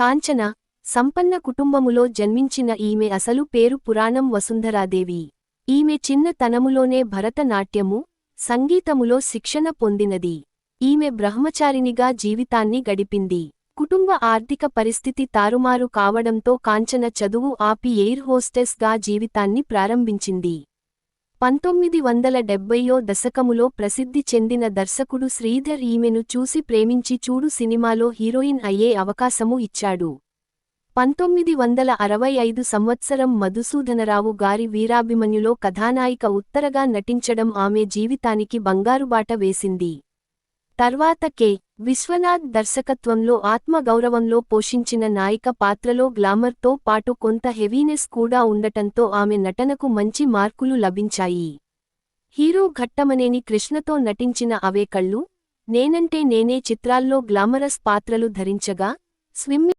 కాంచన సంపన్న కుటుంబములో జన్మించిన ఈమె అసలు పేరు పురాణం వసుంధరాదేవి. ఈమె చిన్నతనములోనే భరతనాట్యము సంగీతములో శిక్షణ పొందినది. ఈమె బ్రహ్మచారినిగా జీవితాన్ని గడిపింది. కుటుంబ ఆర్థిక పరిస్థితి తారుమారు కావడంతో కాంచన చదువు ఆపి ఎయిర్ హోస్టెస్గా జీవితాన్ని ప్రారంభించింది. పంతొమ్మిది వందల డెబ్బయో దశకములో ప్రసిద్ధి చెందిన దర్శకుడు శ్రీధర్ ఈమెను చూసి ప్రేమించి చూడు సినిమాలో హీరోయిన్ అయ్యే అవకాశము ఇచ్చాడు. పంతొమ్మిది వందల అరవై ఐదు సంవత్సరం మధుసూదనరావు గారి వీరాభిమన్యులో కథానాయిక ఉత్తరగా నటించడం ఆమె జీవితానికి బంగారుబాట వేసింది. తర్వాత కె. విశ్వనాథ్ దర్శకత్వంలో ఆత్మగౌరవంలో పోషించిన నాయిక పాత్రలో గ్లామర్తో పాటు కొంత హెవీనెస్ కూడా ఉండటంతో ఆమె నటనకు మంచి మార్కులు లభించాయి. హీరో ఘట్టమనేని కృష్ణతో నటించిన అవే కళ్ళు నేనంటే నేనే చిత్రాల్లో గ్లామరస్ పాత్రలు ధరించగా స్విమ్మింగ్